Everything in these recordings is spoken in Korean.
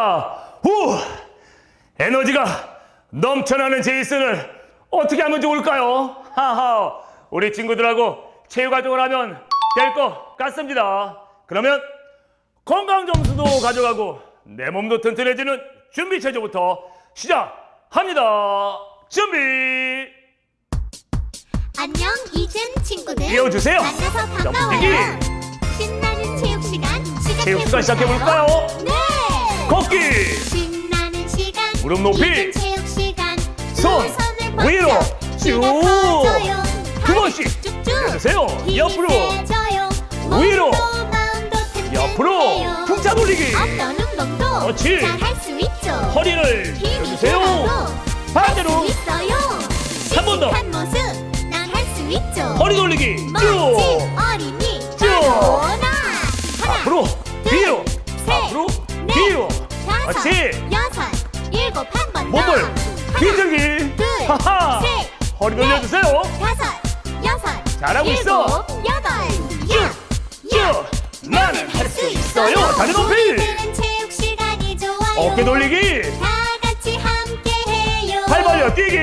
자, 후! 에너지가 넘쳐나는 제이슨을 어떻게 하면 좋을까요? 하하, 우리 친구들하고 체육 활동을 하면 될 것 같습니다. 그러면 건강 점수도 가져가고 내 몸도 튼튼해지는 준비 체조부터 시작합니다. 준비. 안녕 이젠 친구들 이어주세요. 만나서 자, 반가워요. 신나는 체육 시간 체육 시간 시작해 볼까요? 네 걷기. 신나는 시간 무릎 높이. 체육 시간 두손 위로 쭉. 두 번씩 쭉쭉 내주세요. 옆으로. 위로. 옆으로. 풍차 돌리기. 어떤 운동도 그렇지. 잘할 수 있죠 허리를. 들어도 반대로 있어요 한번 더. 허리 돌리기. 쭉. 어린이 쭉. 앞으로 둘, 뒤로 셋, 앞으로 넷, 뒤로 그렇지 여섯 일곱 한 번 더. 몸을 비틀기. 둘, 하하. 셋, 허리 넷, 돌려주세요. 다섯 여섯 잘하고 일곱, 있어. 여덟. 쭉 나는 할 수 있어요. 다리 높이 우리들은 체육 시간이 좋아요. 어깨 돌리기. 다 같이 함께 해요. 팔 벌려 뛰기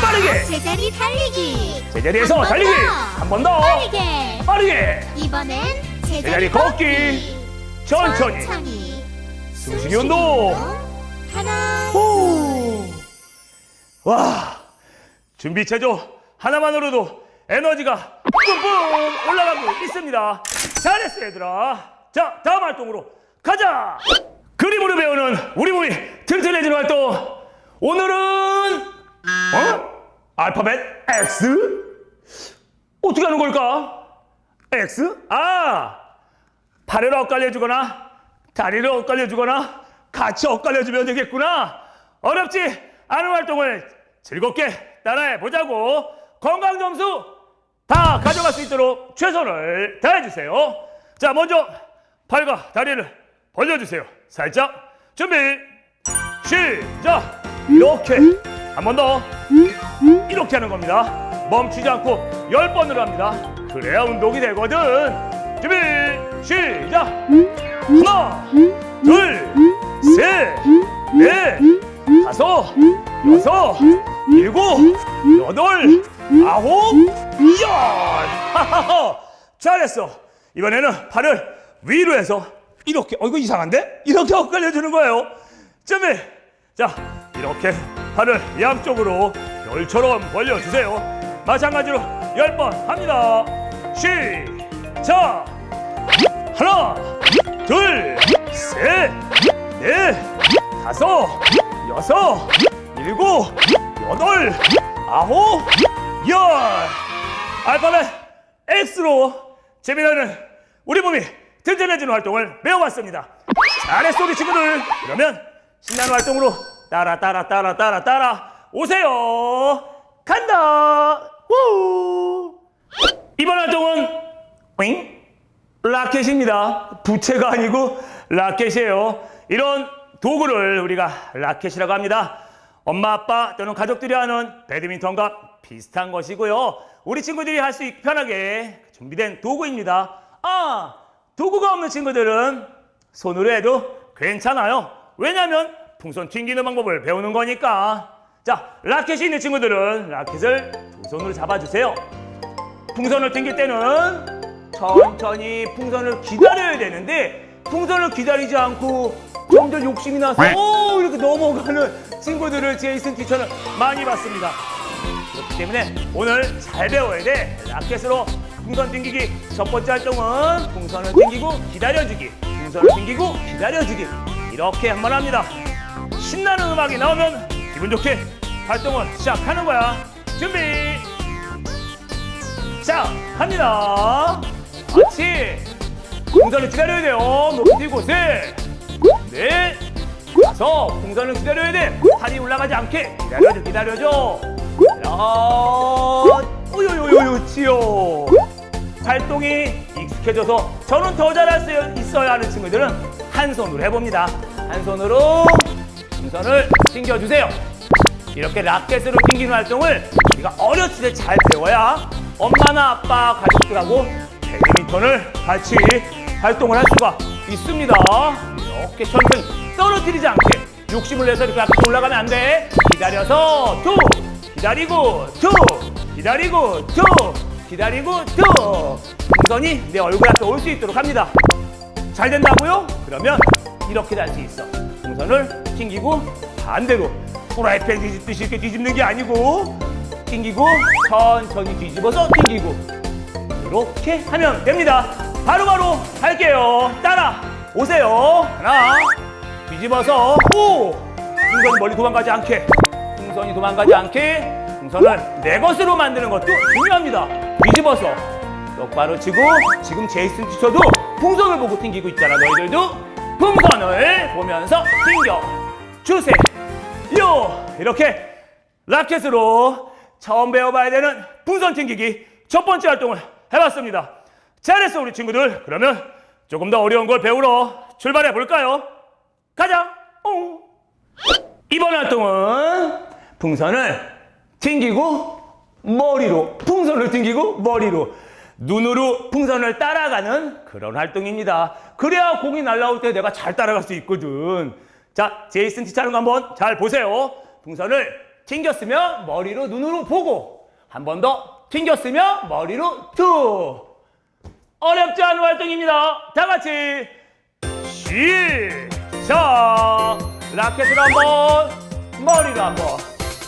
빠르게. 제자리 달리기. 제자리에서 한 번 달리기. 더. 한 번 더. 빠르게. 빠르게. 이번엔 제자리, 제자리 걷기. 천천히. 천천히. 숨쉬기 운동. 하나. 후. 와. 준비 체조 하나만으로도 에너지가 뿜뿜 올라가고 있습니다. 잘했어 얘들아. 자 다음 활동으로 가자. 그림으로 배우는 우리 몸이 튼튼해지는 활동. 오늘은 어? 알파벳 X? 어떻게 하는 걸까? X? 아 팔을 엇갈려주거나 다리를 엇갈려주거나 같이 엇갈려주면 되겠구나. 어렵지 않은 활동을 즐겁게 따라해 보자고. 건강 점수 다 가져갈 수 있도록 최선을 다해주세요. 자, 먼저 팔과 다리를 벌려주세요. 살짝 준비. 시작. 이렇게 한 번 더. 이렇게 하는 겁니다. 멈추지 않고 열 번을 합니다. 그래야 운동이 되거든. 준비 시작. 하나, 둘, 셋, 넷, 다섯, 여섯, 일곱, 여덟, 아홉, 열. 하하하. 잘했어. 이번에는 팔을 위로 해서 이렇게. 어 이거 이상한데? 이렇게 엇갈려 주는 거예요. 준비. 자, 이렇게 팔을 양쪽으로 별처럼 벌려주세요. 마찬가지로 열 번 합니다. 시작. 하나, 둘, 셋, 넷, 다섯, 여섯, 일곱, 여덟, 아홉, 열. 알파벳 X로 재미나는 우리 몸이 튼튼해지는 활동을 배워봤습니다. 잘했어 우리 친구들. 그러면 신나는 활동으로 따라 따라 따라 따라 따라 오세요. 간다. 우. 이번 활동은 윙? 라켓입니다. 부채가 아니고 라켓이에요. 이런 도구를 우리가 라켓이라고 합니다. 엄마, 아빠 또는 가족들이 하는 배드민턴과 비슷한 것이고요. 우리 친구들이 할 수 있게 편하게 준비된 도구입니다. 아, 도구가 없는 친구들은 손으로 해도 괜찮아요. 왜냐하면 풍선 튕기는 방법을 배우는 거니까. 자, 라켓이 있는 친구들은 라켓을 두 손으로 잡아주세요. 풍선을 튕길 때는 천천히 풍선을 기다려야 되는데 풍선을 기다리지 않고 점점 욕심이 나서 오 이렇게 넘어가는 친구들을 제이슨 티처는 많이 봤습니다. 그렇기 때문에 오늘 잘 배워야 돼. 라켓으로 풍선 튕기기 첫 번째 활동은 풍선을 튕기고 기다려주기 풍선을 튕기고 기다려주기 이렇게 한 번 합니다. 신나는 음악이 나오면 기분 좋게 활동을 시작하는 거야. 준비 자, 갑니다. 같이 풍선을 기다려야 돼요. 높이 셋, 넷, 다섯. 풍선을 기다려야 돼. 팔이 올라가지 않게 기다려줘, 기다려줘. 여섯, 오요요요요, 치요. 활동이 익숙해져서 저는 더 잘할 수 있어야 하는 친구들은 한 손으로 해봅니다. 한 손으로 풍선을 튕겨주세요. 이렇게 라켓으로 튕기는 활동을 우리가 어렸을 때 잘 배워야 엄마나 아빠 가족들하고 배드민턴을 같이 활동을 할 수가 있습니다. 이렇게 천천히 떨어뜨리지 않게 욕심을 내서 이렇게 앞으로 올라가면 안 돼. 기다려서 투, 기다리고 투, 기다리고 투, 기다리고 투. 풍선이 내 얼굴 앞에 올 수 있도록 합니다. 잘 된다고요? 그러면 이렇게 할수 있어. 풍선을 튕기고 반대로 프라이팬 뒤집듯이 이렇게 뒤집는 게 아니고 튕기고 천천히 뒤집어서 튕기고 이렇게 하면 됩니다. 바로바로 할게요. 따라 오세요. 하나 뒤집어서 오 풍선이 멀리 도망가지 않게 풍선이 도망가지 않게 풍선을 내 것으로 만드는 것도 중요합니다. 뒤집어서 똑바로 치고 지금 제이슨 티처도 풍선을 보고 튕기고 있잖아. 너희들도 풍선을 보면서 튕겨 주세요. 이렇게 라켓으로 처음 배워봐야 되는 풍선 튕기기 첫 번째 활동을 해봤습니다. 잘했어 우리 친구들. 그러면 조금 더 어려운 걸 배우러 출발해 볼까요? 가자. 옹. 이번 활동은 풍선을 튕기고 머리로 풍선을 튕기고 머리로 눈으로 풍선을 따라가는 그런 활동입니다. 그래야 공이 날라올 때 내가 잘 따라갈 수 있거든. 자, 제이슨 티차는 거 한번 잘 보세요. 풍선을 튕겼으면 머리로 눈으로 보고 한 번 더 튕겼으면 머리로 투. 어렵지 않은 활동입니다. 다 같이 시작! 라켓을 한번, 머리로 한번.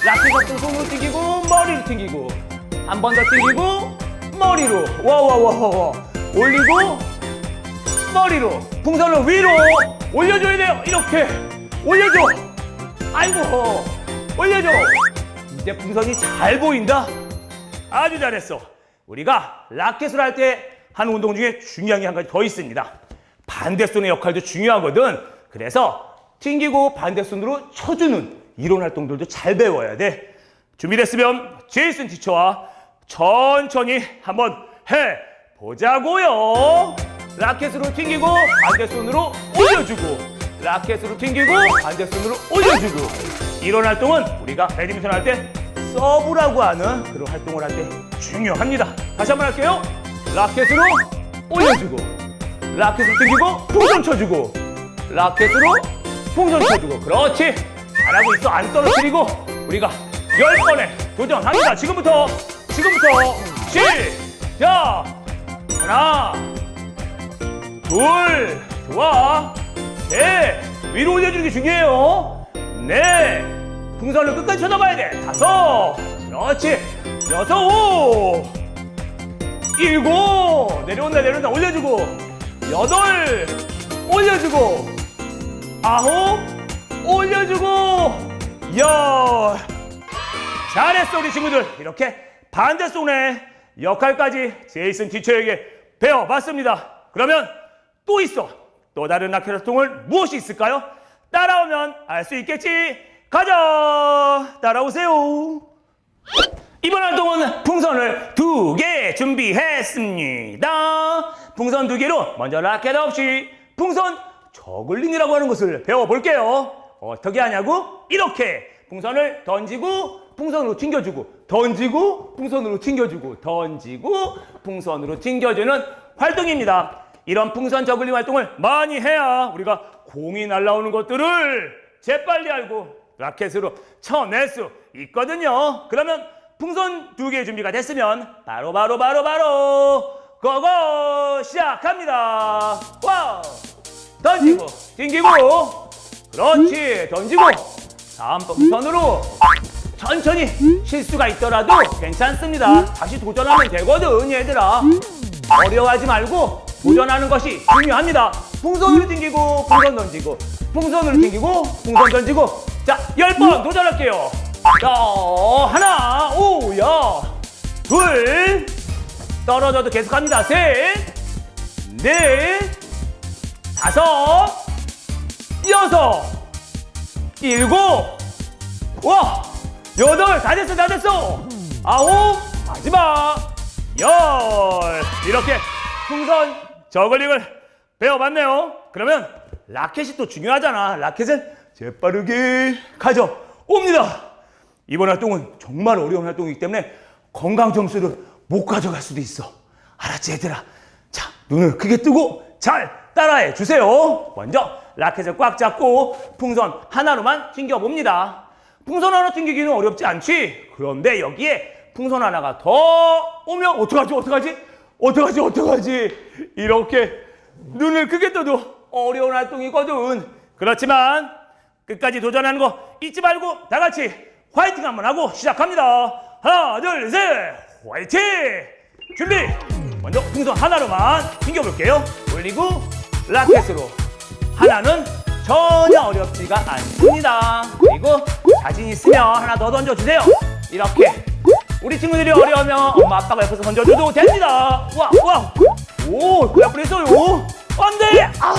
라켓을 손으로 튕기고, 머리로 튕기고. 한 번 더 튕기고, 머리로. 와와와와. 올리고, 머리로. 풍선을 위로 올려줘야 돼요. 이렇게. 올려줘. 아이고. 올려줘. 이제 풍선이 잘 보인다. 아주 잘했어. 우리가 라켓을 할 때 하는 운동 중에 중요한 게 한 가지 더 있습니다. 반대손의 역할도 중요하거든. 그래서 튕기고 반대손으로 쳐주는 이런 활동들도 잘 배워야 돼. 준비됐으면 제이슨 티처와 천천히 한번 해 보자고요. 라켓으로 튕기고 반대손으로 올려주고 라켓으로 튕기고 반대손으로 올려주고. 이런 활동은 우리가 배드민턴 할 때 서브라고 하는 그런 활동을 할 때 중요합니다. 다시 한번 할게요. 라켓으로 올려주고 라켓을 튕기고 풍선 쳐주고 라켓으로 풍선 쳐주고. 그렇지. 잘하고 있어. 안 떨어뜨리고 우리가 열 번에 도전합니다. 지금부터 지금부터 시작! 하나 둘 좋아 셋 위로 올려주는 게 중요해요. 넷 풍선을 끝까지 쳐다봐야 돼. 다섯 그렇지. 여섯 오 일곱 내려온다 내려온다. 올려주고. 여덟 올려주고. 아홉 올려주고. 열. 잘했어 우리 친구들. 이렇게 반대손의 역할까지 제이슨 티처에게 배워봤습니다. 그러면 또 있어 또 다른 라켓 활동을 무엇이 있을까요? 따라오면 알 수 있겠지 가자 따라오세요 이번 활동은 풍선을 두 개 준비했습니다. 풍선 두 개로 먼저 라켓 없이 풍선 저글링이라고 하는 것을 배워볼게요. 어떻게 하냐고? 이렇게 풍선을 던지고 풍선으로 튕겨주고 던지고 풍선으로 튕겨주고 던지고 풍선으로 튕겨주는 활동입니다. 이런 풍선 저글링 활동을 많이 해야 우리가 공이 날라오는 것들을 재빨리 알고 라켓으로 쳐낼 수 있거든요. 그러면 풍선 두개 준비가 됐으면 바로 바로 바로 바로 고고 시작합니다. 와우 던지고 튕기고 그렇지 던지고 다음 풍선으로 천천히 실수가 있더라도 괜찮습니다. 다시 도전하면 되거든 얘들아. 어려워하지 말고 도전하는 것이 중요합니다. 풍선으로 튕기고 풍선 던지고 풍선으로 튕기고 풍선 던지고 자 열 번 도전할게요. 자 하나 오야 둘 떨어져도 계속합니다. 셋 넷 다섯 여섯 일곱 와 여덟 다 됐어 다 됐어 아홉 마지막 열 이렇게 풍선 저글링을 배워봤네요 그러면 라켓이 또 중요하잖아 라켓은 재빠르게 가져옵니다 이번 활동은 정말 어려운 활동이기 때문에 건강 점수를 못 가져갈 수도 있어. 알았지, 얘들아? 자, 눈을 크게 뜨고 잘 따라해 주세요. 먼저 라켓을 꽉 잡고 풍선 하나로만 튕겨봅니다. 풍선 하나 튕기기는 어렵지 않지? 그런데 여기에 풍선 하나가 더 오면 어떡하지, 어떡하지? 어떡하지, 어떡하지? 이렇게 눈을 크게 떠도 어려운 활동이거든. 그렇지만 끝까지 도전하는 거 잊지 말고 다 같이 화이팅 한번 하고 시작합니다. 하나, 둘, 셋, 화이팅! 준비! 먼저 풍선 하나로만 튕겨볼게요. 올리고 라켓으로 하나는 전혀 어렵지가 않습니다. 그리고 자신 있으면 하나 더 던져주세요. 이렇게 우리 친구들이 어려우면 엄마 아빠가 옆에서 던져줘도 됩니다. 와, 와, 오, 그 앞으로 있어요. 안 돼. 아.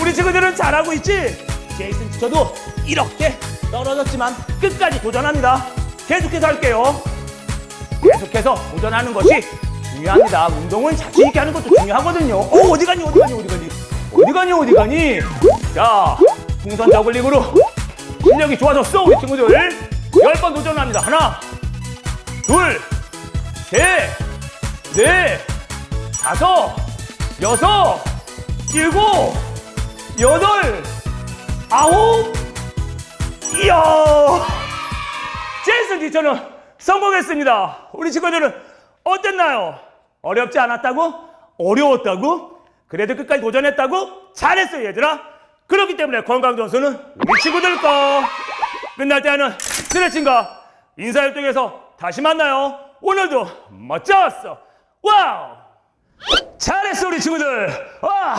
우리 친구들은 잘하고 있지? 제이슨 티처도 이렇게 떨어졌지만 끝까지 도전합니다. 계속해서 할게요. 계속해서 도전하는 것이 중요합니다. 운동은 자신 있게 하는 것도 중요하거든요. 어, 어디 가니, 어디 가니, 어디 가니, 어디 가니, 어디 가니. 자, 풍선 저글링으로 실력이 좋아졌어, 우리 친구들. 열 번 도전합니다. 하나, 둘, 셋, 넷, 다섯, 여섯, 일곱, 여덟, 아홉, 이야! 제이슨 티처는 성공했습니다. 우리 친구들은 어땠나요? 어렵지 않았다고? 어려웠다고? 그래도 끝까지 도전했다고? 잘했어요, 얘들아. 그렇기 때문에 건강점수는 우리 친구들 거. 끝날 때 하는 스트레칭과 인사활동에서 다시 만나요. 오늘도 멋졌어. 와우! 잘했어, 우리 친구들. 와!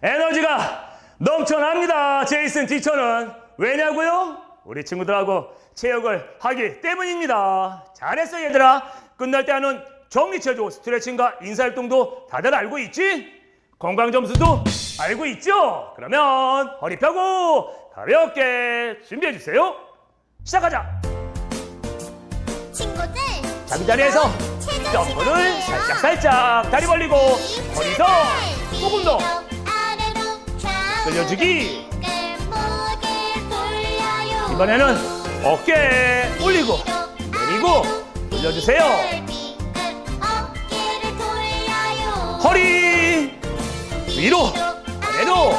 에너지가 넘쳐납니다. 제이슨 티처는. 왜냐고요? 우리 친구들하고 체육을 하기 때문입니다. 잘했어, 얘들아. 끝날 때 하는 정리체조, 스트레칭과 인사활동도 다들 알고 있지? 건강 점수도 알고 있죠? 그러면 허리 펴고 가볍게 준비해 주세요. 시작하자. 친구들 자기 자리에서 점프를 시간이에요. 살짝 살짝 다리 벌리고 허리선 조금 더 아래로 좌우로 돌려주기. 끌목을 돌려요. 이번에는 어깨 올리고 내리고 돌려요. 허리 위로 아래로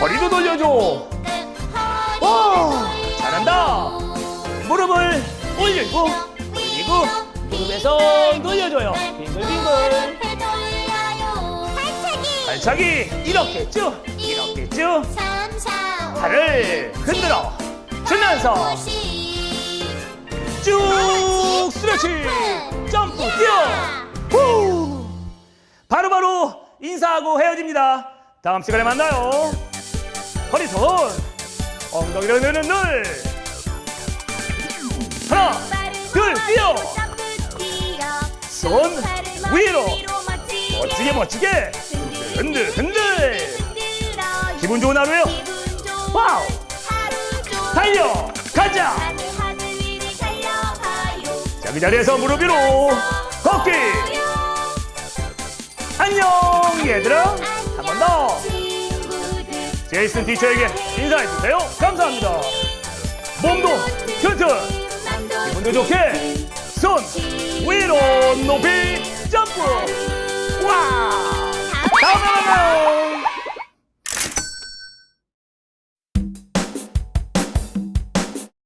허리도 돌려줘. 와, 잘한다. 무릎을 올리고 그리고 무릎에서 돌려줘요. 빙글빙글. 발차기. 이렇게 쭉 이렇게 쭉. 3, 4, 5, 팔을 흔들어 주면서 쭉 스트레칭. 점프 뛰어. 후. 바로바로 인사하고 헤어집니다. 다음 시간에 만나요. 허리 손. 엉덩이를 내는 늘 하나 둘 뛰어. 손 위로. 멋지게 멋지게. 흔들 흔들. 기분 좋은 하루요. 와우. 달려. 가자. 자기 자리에서 무릎 위로. 걷기. 안녕 얘들아. 한 번 더. 제이슨 티처에게 인사해주세요. 감사합니다. 몸도 튼튼 기분도 좋게 손 위로 높이 점프. 와! 다음에 만나요